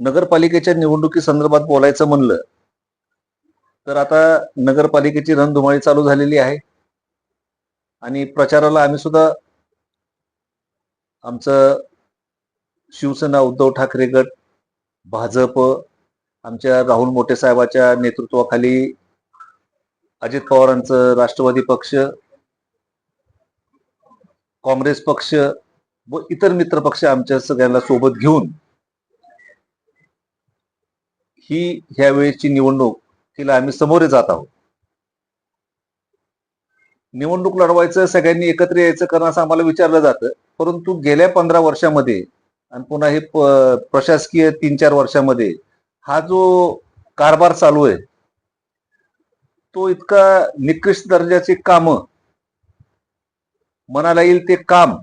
नगरपालिकेच्या निवडणुकी संदर्भात बोलायचं म्हणलं तर आता नगरपालिकेची रणधुमाळी चालू झालेली आहे. आणि प्रचाराला आम्ही सुद्धा आमचं शिवसेना उद्धव ठाकरे गट भाजप आमच्या राहुल मोठे साहेबाच्या नेतृत्वाखाली अजित पवारांचं राष्ट्रवादी पक्ष काँग्रेस पक्ष व इतर मित्र पक्ष आमच्या सगळ्यांना सोबत घेऊन ही ह्या वेळेची निवडणूक तिला आम्ही समोरे जात आहोत. निवडणूक लढवायचं सगळ्यांनी एकत्र यायचं कारण असं आम्हाला विचारलं जातं. परंतु गेल्या पंधरा वर्षामध्ये आणि पुन्हा हे प्रशासकीय तीन चार वर्षामध्ये हा जो कारभार चालू आहे तो इतका निकृष्ट दर्जाचे कामं मनाला येईल ते काम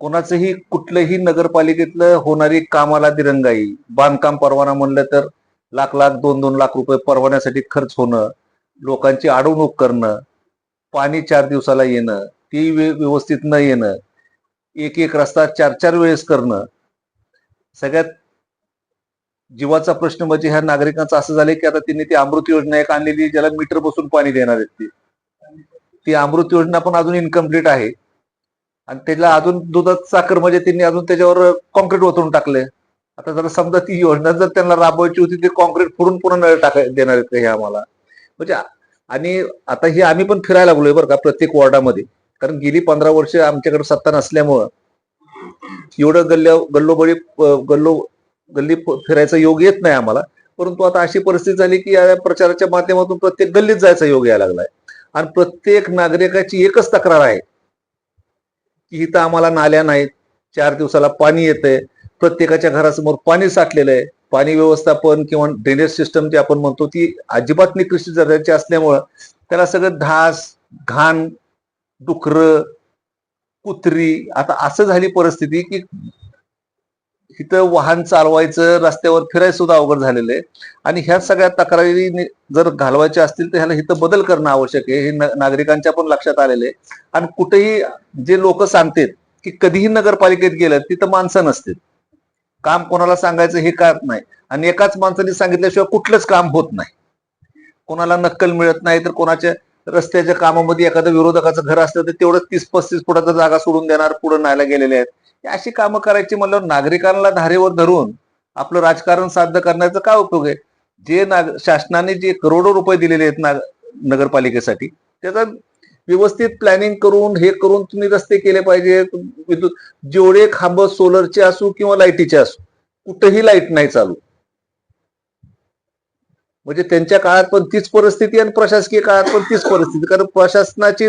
कोणाचंही कुठलंही नगरपालिकेतलं होणारी कामाला दिरंगाई बांधकाम परवाना म्हणलं तर लाख लाख दोन दोन लाख रुपये परवान्यासाठी खर्च होणं लोकांची अडवणूक करणं पाणी चार दिवसाला येणं ती व्यवस्थित न येणं एक एक रस्ता चार चार वेळेस करणं सगळ्यात जीवाचा प्रश्न म्हणजे ह्या नागरिकांचा असं झालं की आता त्यांनी ती अमृत योजना एक आणलेली ज्याला मीटर बसून पाणी देणार आहेत ती. ती अमृत योजना पण अजून इनकम्प्लीट आहे. आणि त्याला अजून दुधात साखर म्हणजे त्यांनी अजून त्याच्यावर कॉन्क्रीट ओतून टाकले. आता जर समजा ती योजना जर त्यांना राबवायची होती ते कॉन्क्रीट फोडून पुन्हा नळ टाकाय देणार आहेत हे आम्हाला. म्हणजे आणि आता हे आम्ही पण फिरायला लागलोय बरं का प्रत्येक वॉर्डामध्ये. कारण गेली पंधरा वर्ष आमच्याकडे सत्ता नसल्यामुळं एवढं गल्ल्या गल्लोबळी गल्लो गल्ली फिरायचा योग येत नाही आम्हाला. परंतु आता अशी परिस्थिती झाली की या प्रचाराच्या माध्यमातून प्रत्येक गल्लीत जायचा योग यायला लागलाय. आणि प्रत्येक नागरिकाची एकच तक्रार आहे. की इथं आम्हाला नाल्या नाहीत. चार दिवसाला पाणी येतंय. प्रत्येकाच्या घरासमोर पाणी साठलेलं आहे पाणी व्यवस्थापन किंवा ड्रेनेज सिस्टम जी आपण म्हणतो ती अजिबात निकृष्ट दर्जाची असल्यामुळं त्याला सगळं घास घाण डुकर कुत्री आता असं झाली परिस्थिती की इथं वाहन चालवायचं रस्त्यावर फिरायचं सुद्धा अवघड झालेलं आहे. आणि ह्या सगळ्या तक्रारी जर घालवायच्या असतील तर ह्याला इथं बदल करणं आवश्यक आहे हे नागरिकांच्या पण लक्षात आलेले आहे. आणि कुठेही जे लोक सांगतात की कधीही नगरपालिकेत गेलं तिथं माणसं नसतील. काम कोणाला सांगायचं हे काय नाही. आणि एकाच माणसाने सांगितल्याशिवाय कुठलंच काम होत नाही. कोणाला नक्कल मिळत नाही तर कोणाच्या रस्त्याच्या कामामध्ये एखादं विरोधकाचं घर असलं तर तेवढं तीस पस्तीस फुटाचा जागा सोडून देणार पुढे न्हायला गेलेले आहेत. अशी कामं करायची म्हणल्यावर नागरिकांना धारेवर धरून आपलं राजकारण साध्य करण्याचा काय उपयोग आहे? जे नाग शासनाने जे करोडो रुपये दिलेले आहेत नाग नगरपालिकेसाठी त्याचा व्यवस्थित प्लॅनिंग करून हे करून तुम्ही रस्ते केले पाहिजेत विद्युत जेवढे खांब सोलरचे असू किंवा लाईटीचे असू कुठेही लाइट नाही चालू. म्हणजे त्यांच्या काळात पण तीच परिस्थिती आणि प्रशासकीय काळात पण तीच परिस्थिती कारण प्रशासनाची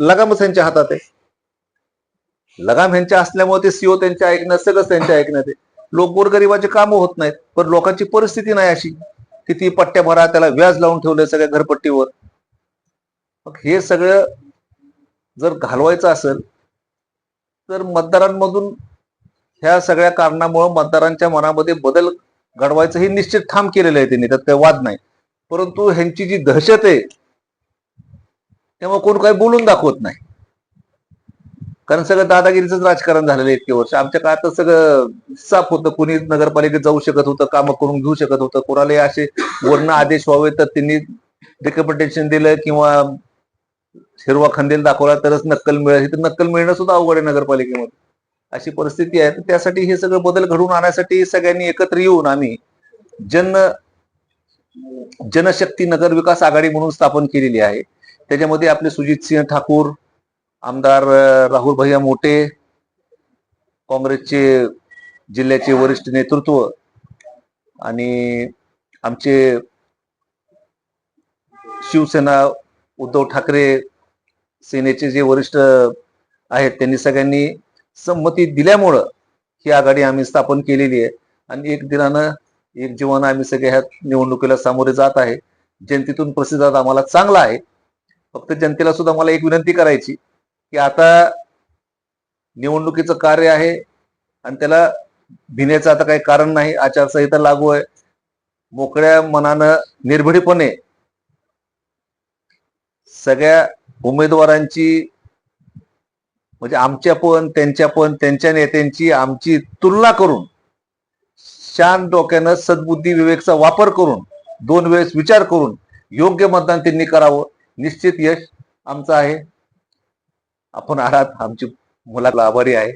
लगामच त्यांच्या हातात आहे. लगाम ह्यांच्या असल्यामुळे ते सीओ त्यांच्या ऐकण्यात सगळंच त्यांच्या ऐकण्यात लोक गोरगरिबाचे कामं होत नाहीत पण लोकांची परिस्थिती नाही अशी. की ती पट्ट्या भरा त्याला व्याज लावून ठेवलंय सगळ्या घरपट्टीवर. मग हे सगळं जर घालवायचं असेल तर मतदारांमधून ह्या सगळ्या कारणामुळे मतदारांच्या मनामध्ये बदल घडवायचं हे निश्चित ठाम केलेलं आहे त्यांनी त्यात काही वाद नाही. परंतु ह्यांची जी दहशत आहे तेव्हा कोण काही बोलून दाखवत नाही. कारण सगळं दादागिरीचंच राजकारण झालेलं आहे इतके वर्ष. आमच्या काळात सगळं साफ होतं. कुणी नगरपालिकेत जाऊ शकत होतं कामं करून घेऊ शकत होतं. कोणालाही असे वर्ण आदेश व्हावे तर त्यांनी रिकमेंडेशन दिलं किंवा हिरवा खंदेल दाखवला तरच नक्कल मिळेल. तर नक्कल मिळणं सुद्धा अवघड आहे नगरपालिकेमध्ये. अशी परिस्थिती आहे. तर त्यासाठी हे सगळं बदल घडवून आणण्यासाठी सगळ्यांनी एकत्र येऊन आम्ही जन जनशक्ती नगर विकास आघाडी म्हणून स्थापन केलेली आहे. त्याच्यामध्ये आपले सुजित सिंह ठाकूर आमदार राहुल भैया मोटे काँग्रेसचे जिल्ह्याचे वरिष्ठ नेतृत्व आणि आमचे शिवसेना उद्धव ठाकरे सेनेचे जे वरिष्ठ आहेत त्यांनी सगळ्यांनी संमती दिल्यामुळं ही आघाडी आम्ही स्थापन केलेली आहे. आणि एक दिनानं एक जीवन आम्ही सगळे ह्या निवडणुकीला सामोरे जात आहे. जनतेतून प्रतिसाद आम्हाला चांगला आहे. फक्त जनतेला सुद्धा मला एक विनंती करायची की आता निवडणुकीचं कार्य आहे आणि त्याला भिण्याचं आता काही कारण नाही आचारसंहिता लागू आहे. मोकळ्या मनानं निर्भीडपणे सगळ्या उमेदवारांची म्हणजे आमच्या पण त्यांच्या पण त्यांच्या नेत्यांची आमची तुलना करून शांत डोक्यानं सद्बुद्धी विवेकचा वापर करून दोन वेळेस विचार करून योग्य मतदान त्यांनी करावं. निश्चित यश आमचं आहे. आपण आहात. आमची मुलाला आभारी आहे.